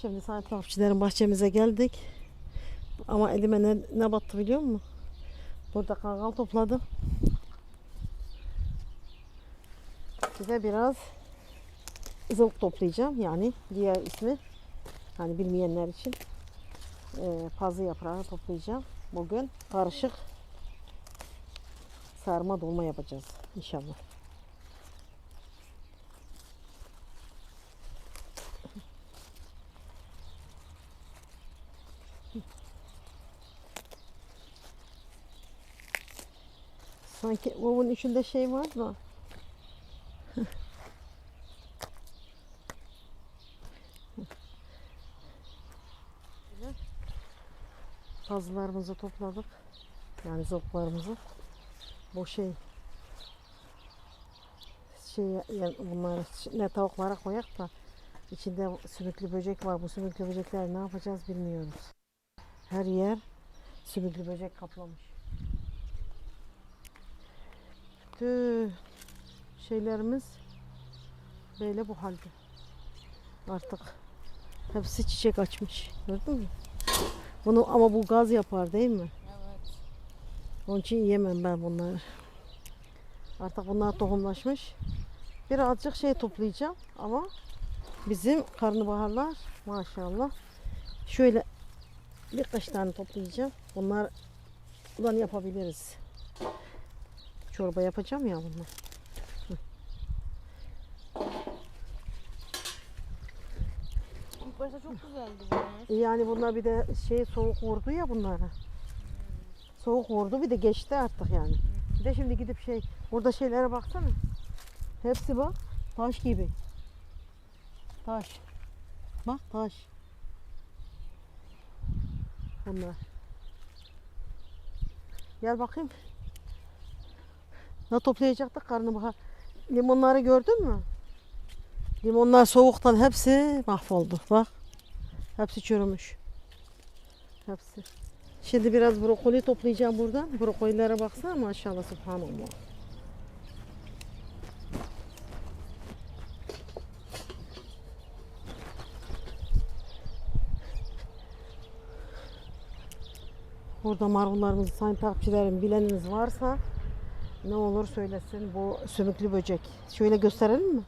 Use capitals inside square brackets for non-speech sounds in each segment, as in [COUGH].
Şimdi sahip takipçilerin bahçemize geldik. Ama elime ne, ne battı biliyor musun? Burada kangal topladım. Bir de biraz ızılık toplayacağım. Yani diğer ismi hani bilmeyenler için eee pazı yaprağı toplayacağım. Bugün karışık sarma dolma yapacağız inşallah. Sanki bunun içinde şey var da. [LAUGHS] Pazılarımızı topladık. Yani zoplarımızı. Bu şey şey yani bunları ne tavuklara koyak da içinde sümüklü böcek var. Bu sümüklü böcekler ne yapacağız bilmiyoruz. Her yer sümüklü böcek kaplamış. Bütün şeylerimiz böyle bu halde. Artık hepsi çiçek açmış. Gördün mü? Bunu ama bu gaz yapar değil mi? Evet. Onun için yemem ben bunları. Artık bunlar tohumlaşmış. Birazcık şey toplayacağım ama bizim karnabaharlar maşallah şöyle birkaç tane toplayacağım. Bunlar bundan yapabiliriz. Çorba yapacağım ya bunlar. İlk başta çok güzeldi bunlar. Yani bunlar bir de şey soğuk vurdu ya bunlara. Soğuk vurdu bir de geçti artık yani. Bir de şimdi gidip şey burada şeylere baksana. Hepsi bak taş gibi. Taş. Bak taş. Bunlar. Gel bakayım. Ne toplayacaktık karnabahar. Limonları gördün mü? Limonlar soğuktan hepsi mahvoldu. Bak. Hepsi çürümüş. Hepsi. Şimdi biraz brokoli toplayacağım buradan. Brokolilere baksana maşallah subhanallah. Burada marullarımızı sayın takipçilerim bileniniz varsa ne olur söylesin bu sümüklü böcek. Şöyle gösterelim mi?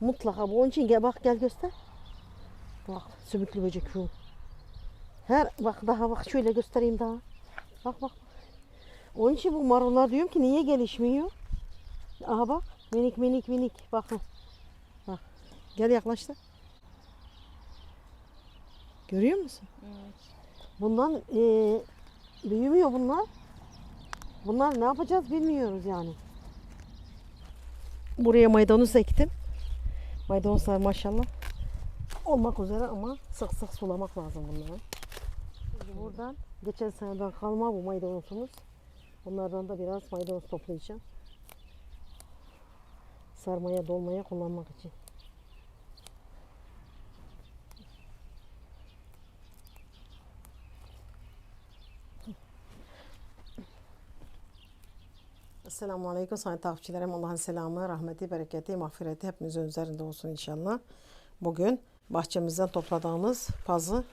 Mutlaka bu onun için gel bak gel göster. Bak sümüklü böcek şu. Her bak daha bak şöyle göstereyim daha. Bak bak. Onun için bu marullar diyorum ki niye gelişmiyor? Aha bak minik minik minik bakın. Bak gel yaklaş da. Görüyor musun? Evet. Bundan eee, büyümüyor bunlar. Bunlar ne yapacağız bilmiyoruz yani. Buraya maydanoz ektim. Maydanozlar maşallah olmak üzere ama sık sık sulamak lazım bunları. Şimdi buradan geçen seneden kalma bu maydanozumuz. Bunlardan da biraz maydanoz toplayacağım. Sarmaya dolmaya kullanmak için. Esselamu Aleyküm sayın takipçilerim. Allah'ın selamı, rahmeti, bereketi, mağfireti hepimizin üzerinde olsun inşallah. Bugün bahçemizden topladığımız pazı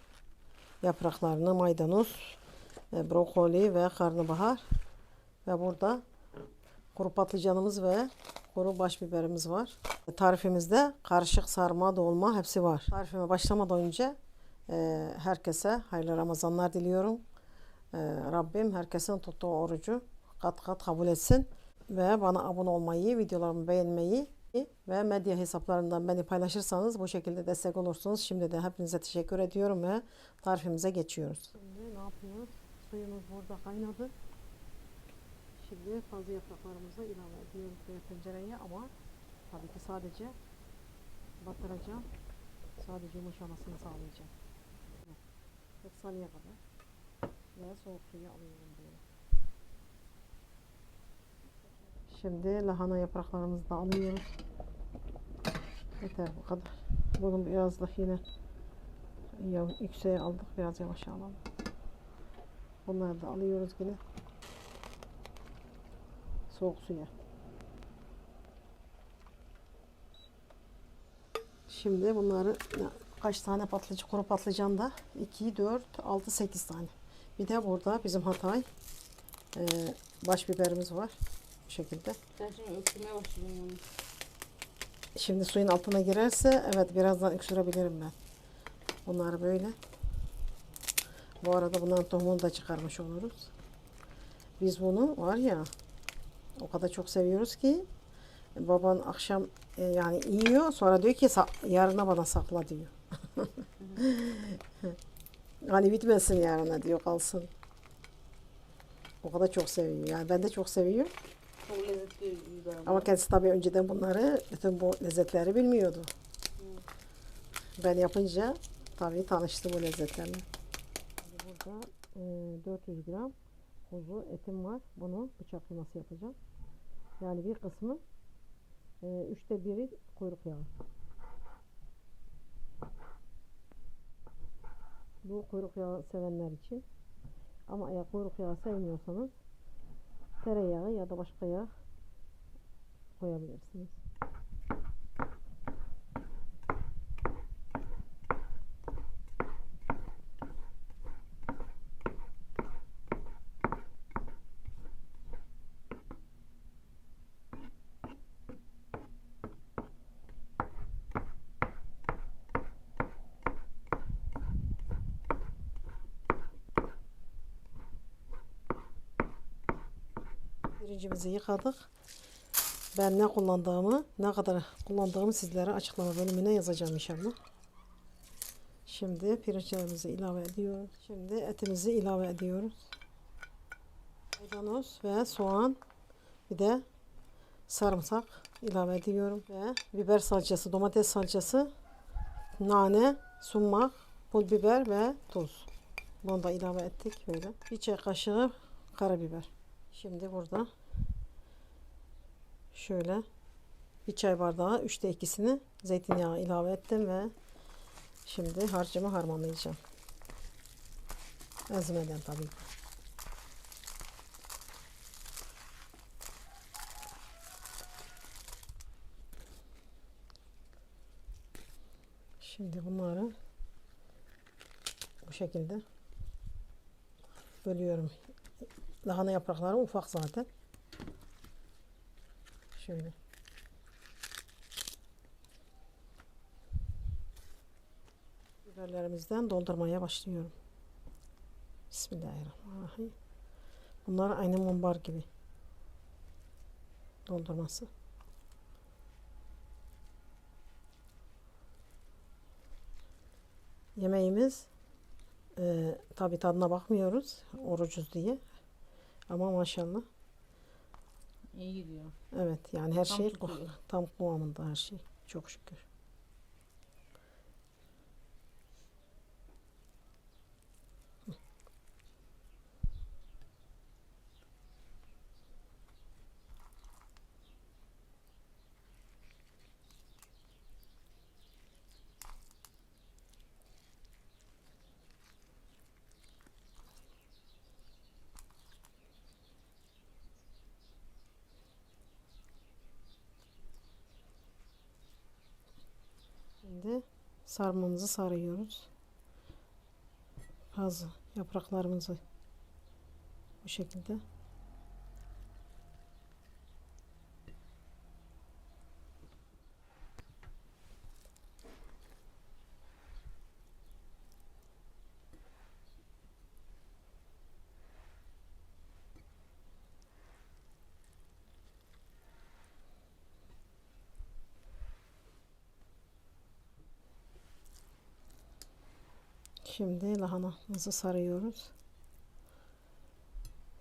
yapraklarını, maydanoz, e, brokoli ve karnabahar ve burada kuru patlıcanımız ve kuru baş biberimiz var. Tarifimizde karışık sarma, dolma hepsi var. Tarifime başlamadan önce e, herkese hayırlı Ramazanlar diliyorum. E, Rabbim herkesin tuttuğu orucu kat kat kabul etsin ve bana abone olmayı, videolarımı beğenmeyi ve medya hesaplarından beni paylaşırsanız bu şekilde destek olursunuz. Şimdi de hepinize teşekkür ediyorum ve tarifimize geçiyoruz. Şimdi ne yapıyoruz? Suyumuz burada kaynadı. Şimdi fazla yapraklarımızı ilave ediyoruz böyle tencereye ama tabii ki sadece batıracağım. Sadece yumuşamasını sağlayacağım. 40 saniye kadar ve soğuk suyu alıyorum böyle. Şimdi lahana yapraklarımızı da alıyoruz. Yeter bu kadar. Bunun biraz da yine yükseğe aldık. Biraz yavaş alalım. Bunları da alıyoruz yine. Soğuk suya. Şimdi bunları kaç tane patlıcan, kuru patlıcan da 2, 4, 6, 8 tane. Bir de burada bizim Hatay e, baş biberimiz var. Bu şekilde. Ben şimdi öksürmeye başladım onu. Şimdi suyun altına girerse evet birazdan öksürebilirim ben. Bunları böyle. Bu arada bunların tohumunu da çıkarmış oluruz. Biz bunu var ya o kadar çok seviyoruz ki baban akşam e, yani yiyor sonra diyor ki "Sa- yarına bana sakla diyor. [LAUGHS] hani bitmesin yarına diyor kalsın. O kadar çok seviyor. Yani ben de çok seviyorum. Çok lezzetli biber ama. Kendisi tabii önceden bunları, bütün bu lezzetleri bilmiyordu. Ben yapınca tabii tanıştı bu lezzetlerle. Burada e, 400 gram kuzu etim var. Bunu bıçak kıyması yapacağım. Yani bir kısmı e, üçte biri kuyruk yağı. Bu kuyruk yağı sevenler için. Ama eğer kuyruk yağı sevmiyorsanız tereyağı ya da başka yağ koyabilirsiniz. Pirincimizi yıkadık. Ben ne kullandığımı, ne kadar kullandığımı sizlere açıklama bölümüne yazacağım inşallah. Şimdi pirinçlerimizi ilave ediyoruz. Şimdi etimizi ilave ediyoruz. Maydanoz ve soğan bir de sarımsak ilave ediyorum ve biber salçası, domates salçası, nane, sumak, pul biber ve tuz. Bunu da ilave ettik böyle. Bir çay kaşığı karabiber. Şimdi burada şöyle bir çay bardağı üçte ikisini zeytinyağı ilave ettim ve şimdi harcımı harmanlayacağım. Ezmeden tabii ki. Şimdi bunları bu şekilde bölüyorum. Lahana yaprakları ufak zaten. Şöyle. Biberlerimizden doldurmaya başlıyorum. Bismillahirrahmanirrahim. Bunlar aynı mumbar gibi. Doldurması. Yemeğimiz e, tabi tadına bakmıyoruz orucuz diye. Ama maşallah İyi gidiyor. Evet yani her Tam şey tutuyor. tam kıvamında her şey. Çok şükür. Şimdi sarmamızı sarıyoruz. Bazı yapraklarımızı bu şekilde. Şimdi lahanamızı sarıyoruz.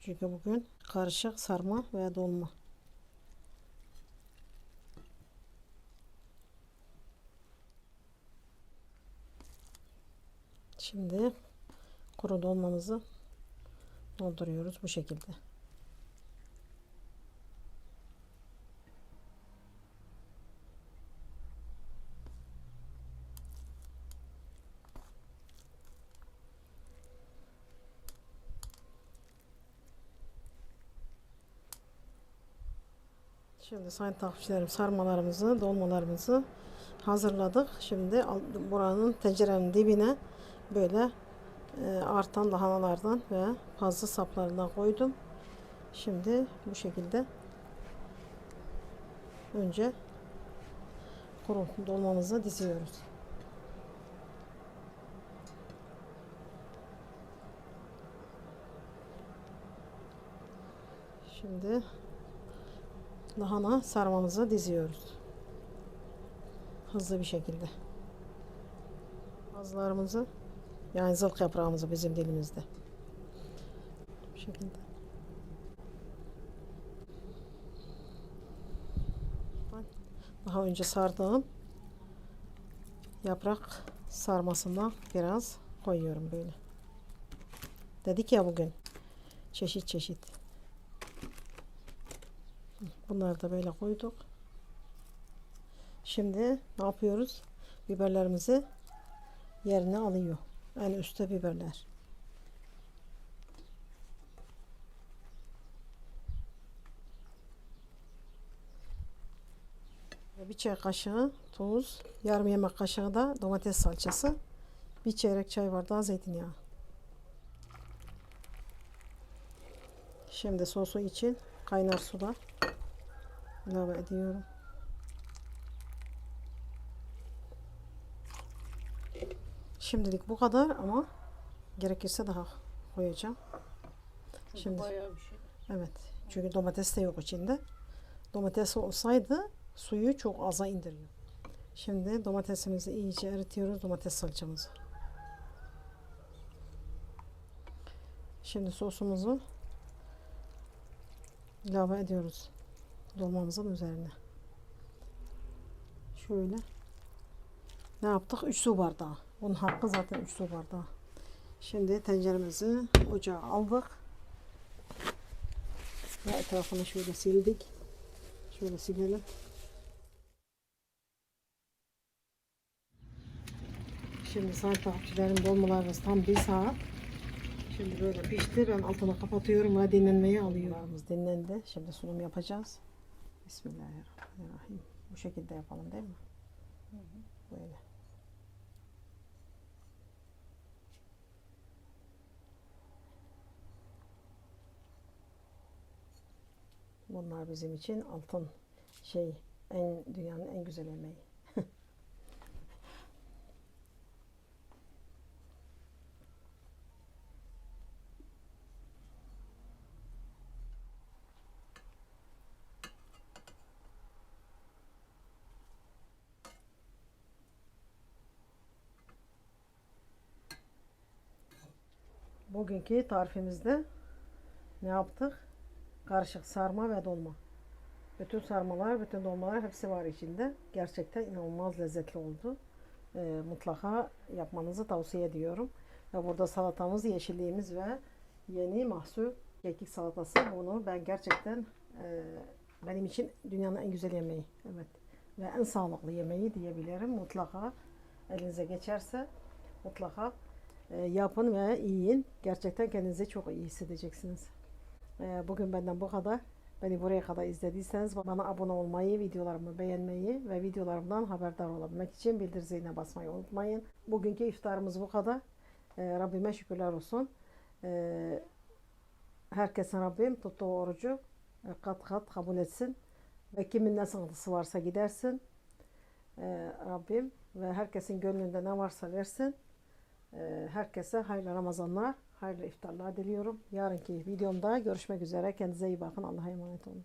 Çünkü bugün karışık sarma ve dolma. Şimdi kuru dolmamızı dolduruyoruz bu şekilde. Şimdi sayın takipçilerim sarmalarımızı, dolmalarımızı hazırladık. Şimdi buranın tencerenin dibine böyle e, artan lahanalardan ve fazla saplarından koydum. Şimdi bu şekilde önce kuru dolmamızı diziyoruz. Şimdi lahana sarmamızı diziyoruz. Hızlı bir şekilde. Bazılarımızı yani zılk yaprağımızı bizim dilimizde. Bu şekilde. Daha önce sardığım yaprak sarmasından biraz koyuyorum böyle. Dedik ya bugün çeşit çeşit. Bunları da böyle koyduk. Şimdi ne yapıyoruz? Biberlerimizi yerine alıyor. En üstte biberler. Bir çay kaşığı tuz, yarım yemek kaşığı da domates salçası, bir çeyrek çay bardağı zeytinyağı. Şimdi sosu için kaynar suda ilave ediyorum. Şimdilik bu kadar ama gerekirse daha koyacağım. Çünkü Şimdi- bayağı bir şey. Evet. Çünkü domates de yok içinde. Domates olsaydı suyu çok aza indiriyor. Şimdi domatesimizi iyice eritiyoruz. Domates salçamızı. Şimdi sosumuzu ilave ediyoruz. Dolmamızın üzerine. Şöyle. Ne yaptık? 3 su bardağı. Bunun hakkı zaten 3 su bardağı. Şimdi tenceremizi ocağa aldık. Ve etrafını şöyle sildik. Şöyle silelim. Şimdi sayın takipçilerim dolmalarımız tam bir saat. Şimdi böyle pişti. Ben altını kapatıyorum ve dinlenmeye alıyorum. Dinlendi. Şimdi sunum yapacağız. Bismillahirrahmanirrahim. Bu şekilde yapalım değil mi? Böyle. Bunlar bizim için altın şey en dünyanın en güzel yemeği. Bugünkü tarifimizde ne yaptık? Karışık sarma ve dolma. Bütün sarmalar, bütün dolmalar hepsi var içinde. Gerçekten inanılmaz lezzetli oldu. Ee, mutlaka yapmanızı tavsiye ediyorum. Ve burada salatamız, yeşilliğimiz ve yeni mahsul kekik salatası. Bunu ben gerçekten e, benim için dünyanın en güzel yemeği. Evet. Ve en sağlıklı yemeği diyebilirim. Mutlaka elinize geçerse mutlaka e, yapın ve yiyin. Gerçekten kendinizi çok iyi hissedeceksiniz. E, bugün benden bu kadar. Beni buraya kadar izlediyseniz bana abone olmayı, videolarımı beğenmeyi ve videolarımdan haberdar olabilmek için bildir ziline basmayı unutmayın. Bugünkü iftarımız bu kadar. E, Rabbime şükürler olsun. Herkesin Rabbim tuttuğu orucu kat kat kabul etsin. Ve kimin ne sıkıntısı varsa gidersin. Rabbim ve herkesin gönlünde ne varsa versin. E, herkese hayırlı Ramazanlar, hayırlı iftarlar diliyorum. Yarınki videomda görüşmek üzere. Kendinize iyi bakın. Allah'a emanet olun.